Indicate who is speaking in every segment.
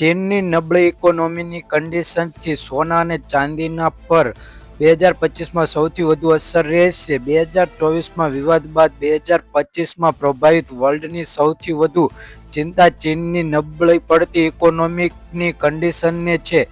Speaker 1: ચીનની નબળી ઇકોનોમીની કન્ડિશનથી સોના અને ચાંદીના પર બે હજાર પચીસમાં સૌથી વધુ અસર રહેશે. બે હજાર ચોવીસમાં વિવાદ બાદ બે હજાર પચીસમાં પ્રભાવિત વર્લ્ડની સૌથી વધુ ચિંતા ચીનની નબળી પડતી ઇકોનોમિકની કન્ડિશનને છે,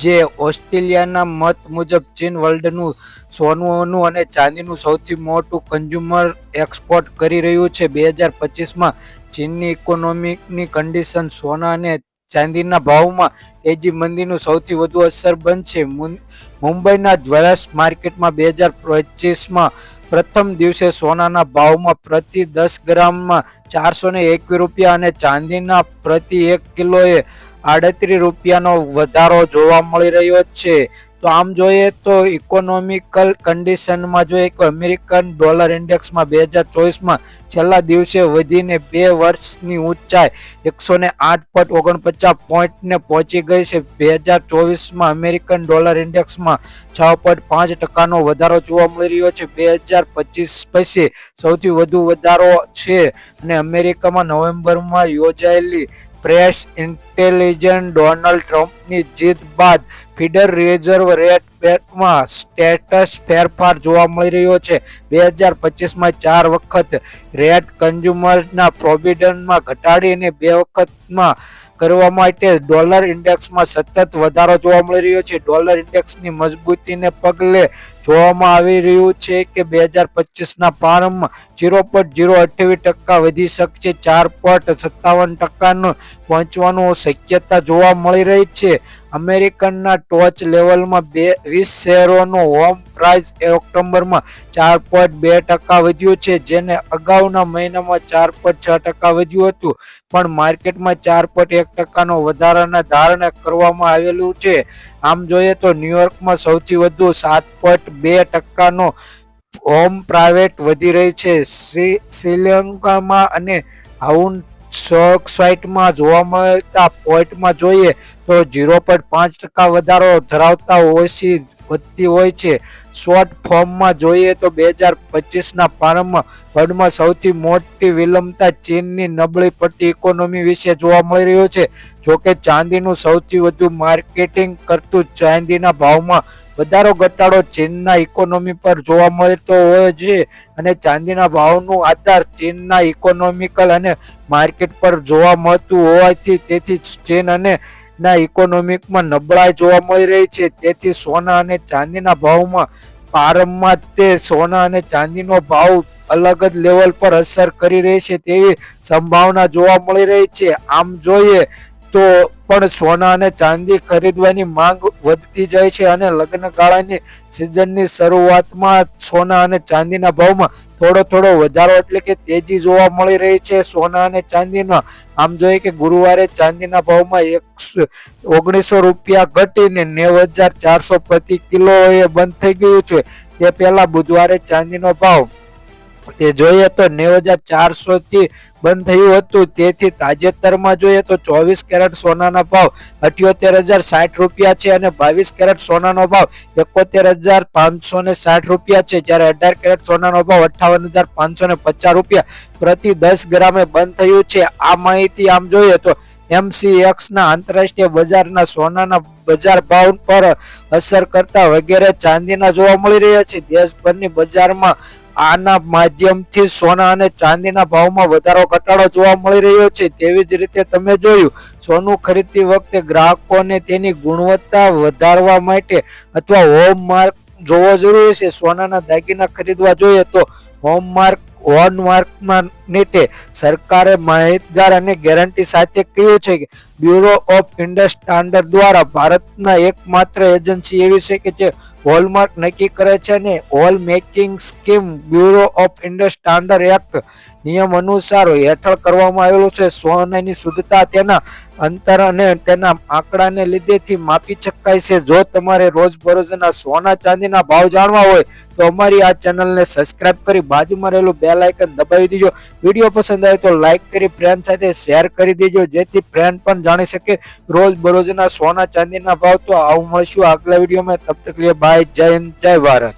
Speaker 1: જે ઓસ્ટ્રેલિયાના મત મુજબ ચીન વર્લ્ડનું સોનું અને ચાંદીનું સૌથી મોટું કન્ઝ્યુમર એક્સપોર્ટ કરી રહ્યું છે. બે હજાર પચીસમાં ચીનની ઇકોનોમિકની કન્ડિશન સોના અને ચાંદીના ભાવમાં તેજી મંદીનું સૌથી વધુ અસર બનશે. મુંબઈના જ્વેલર્સ માર્કેટમાં બે હજાર પચીસમાં પ્રથમ દિવસે સોનાના ભાવમાં પ્રતિ દસ ગ્રામમાં ચારસો ને એકવીસ રૂપિયા અને ચાંદીના પ્રતિ એક કિલોએ આડત્રીસ રૂપિયાનો વધારો જોવા મળી રહ્યો છે. તો આમ જોઈએ તો ઇકોનોમિકલ કન્ડિશનમાં જોઈએ તો અમેરિકન ડોલર ઇન્ડેક્સમાં બે હજાર ચોવીસમાં છેલ્લા દિવસે વધીને બે વર્ષની ઊંચાઈ એકસો ને આઠ પોઈન્ટ ઓગણપચાસ પોઈન્ટને પહોંચી ગઈ છે. બે હજાર ચોવીસમાં અમેરિકન ડોલર ઇન્ડેક્સમાં છ પોઈન્ટ પાંચ ટકાનો વધારો જોવા મળી રહ્યો છે. બે હજાર પચીસ પછી સૌથી વધુ વધારો છે અને અમેરિકામાં નવેમ્બરમાં યોજાયેલી પ્રેસ ઇન્ટેલિજન્સ ડોનાલ્ડ ટ્રમ્પની જીત બાદ ફીડર રિઝર્વ રેટ બેટમાં સ્ટેટસ ફેરફાર જોવા મળી રહ્યો છે. બે હજાર પચીસમાં ચાર વખત રેટ કન્ઝ્યુમરના પ્રોવિડન્ટમાં ઘટાડીને બે વખતમાં કરવા માટે ડોલર ઇન્ડેક્સમાં સતત વધારો જોવા મળી રહ્યો છે. ડોલર ઇન્ડેક્સની મજબૂતીને પગલે જોવામાં આવી રહ્યું છે કે બે હજાર પચીસના પ્રારંભમાં ઝીરો પોઈન્ટ ઝીરો અઠ્યાવીસ ટકા વધી શકશે. ચાર પોઈન્ટ સત્તાવન ટકાનું પહોંચવાનું શક્યતા જોવા મળી રહી છે. અમેરિકનના ટોચ લેવલમાં બે, વીસ શેરોનું હોમ પ્રાઇસ ઓક્ટોબરમાં ચાર પોઈન્ટ બે ટકા વધ્યું છે, જેને અગાઉના મહિનામાં ચાર પોઈન્ટ છ ટકા વધ્યું હતું. પણ માર્કેટમાં ચાર પોઈન્ટ એક ટકાનો વધારાના ધારણા કરવામાં આવેલું છે. આમ જોઈએ તો ન્યુયોર્કમાં સૌથી વધુ સાત પોઈન્ટ બે ટકાનો હોમ પ્રાઇવેટ વધી રહી છે. શ્રી, શ્રીલંકામાં અને હાઉન સ્ટોક સાઇટમાં જોવા મળતા પોઈન્ટમાં જોઈએ તો ઝીરો પોઈન્ટ પાંચ ટકા વધારો ધરાવતા ઓછી વધતી હોય છે. શોર્ટ ફોર્મમાં જોઈએ તો બે હજાર પચીસના પ્રારંભમાં વર્લ્ડમાં સૌથી મોટી વિલંબતા ચીનની નબળી પડતી ઇકોનોમી વિશે જોવા મળી રહ્યો છે. જોકે ચાંદીનું સૌથી વધુ માર્કેટિંગ કરતું ચાંદીના ભાવમાં વધારો ઘટાડો ચીનના ઇકોનોમી પર જોવા મળતો હોય છે અને ચાંદીના ભાવનું આધાર ચીનના ઇકોનોમિકલ અને માર્કેટ પર જોવા મળતું હોવાથી તેથી ચીન અને ના ઇકોનોમિકમાં નબળાઈ જોવા મળી રહી છે. તેથી સોના અને ચાંદીના ભાવમાં પ્રારંભમાં તે સોના અને ચાંદીનો ભાવ અલગ જ લેવલ પર અસર કરી રહી છે તેવી સંભાવના જોવા મળી રહી છે. આમ જોઈએ તો પણ સોના અને ચાંદી ખરીદવાની માંગ વધતી જાય છે અને લગ્ન ગાળાની સિઝનની શરૂઆતમાં સોના અને ચાંદીના ભાવમાં થોડો થોડો વધારો એટલે કે તેજી જોવા મળી રહી છે. સોના અને ચાંદીમાં આમ જોઈએ કે ગુરુવારે ચાંદીના ભાવમાં એક ઓગણીસો રૂપિયા ઘટીને નેવ હજાર ચારસો પ્રતિ કિલો એ બંધ થઈ ગયું છે. તે પહેલા બુધવારે ચાંદીનો ભાવ એ જોઈએ તો નેવ હજાર ચારસો થી બંધ થયું હતું. તેથી તાજેતરમાં જોઈએ તો ચોવીસ કેરેટ સોનાના ભાવ અઠ્યોતેર હજાર સાઠ રૂપિયા છે અને બાવીસ કેરેટ સોનાનો ભાવ એકોતેર હજાર પાંચસો ને સાઠ રૂપિયા છે. જ્યારે અઢાર કેરેટ સોનાનો ભાવ અઠાવન હજાર પાંચસો ને પચાસ રૂપિયા પ્રતિ દસ ગ્રામે બંધ થયું છે. આ માહિતી આમ જોઈએ તો એમસીએક્સ ના આંતરરાષ્ટ્રીય બજારના સોનાના બજાર ભાવ પર અસર કરતા વગેરે ચાંદીના જોવા મળી રહ્યા છે. દેશભરની બજારમાં આના માધ્યમથી સોના અને ચાંદીના ભાવમાં વધારો ઘટાડો જોવા મળી રહ્યો છે. તેવી જ રીતે તમે જોયું, સોનું ખરીદતી વખતે ગ્રાહકોને તેની ગુણવત્તા વધારવા માટે અથવા હોમમાર્ક જોવો જરૂરી છે. સોનાના દાગીના ખરીદવા જોઈએ તો હોમમાર્ક હોલમાર્કમાં નીટે સરકારે માહિતગાર અને ગેરંટી સાથે કહ્યું છે કે બ્યુરો ઓફ ઇન્ડસ્ટાન્ડર્ડ સ્ટાન્ડર્ડ દ્વારા ભારતના એકમાત્ર એજન્સી એવી છે કે જે હોલમાર્ક નક્કી કરે છે અને hallmarking scheme bureau of ઇન્ડસ્ટાન્ડર્ડ સ્ટાન્ડર્ડ એક્ટ નિયમ અનુસાર હેઠળ કરવામાં આવેલું છે. સોનાની શુદ્ધતા તેના અંતર અને તેના આંકડાને લીધેથી માપી શકાય છે. જો તમારે રોજબરોજના સોના ચાંદીના ભાવ જાણવા હોય તો અમારી આ ચેનલને સબસ્ક્રાઇબ કરી બાજુમાં રહેલું બે લાઇકન દબાવી દેજો. વીડિયો પસંદ આવે તો લાઈક કરી ફ્રેન્ડ સાથે શેર કરી દેજો, જેથી ફ્રેન્ડ પણ જાણી શકે રોજ બરોજના સોના ચાંદીના ભાવ. તો આવું મળશું આગલા વિડીયોમાં. તબ તક લે બાય જય હિન્દ, જય ભારત.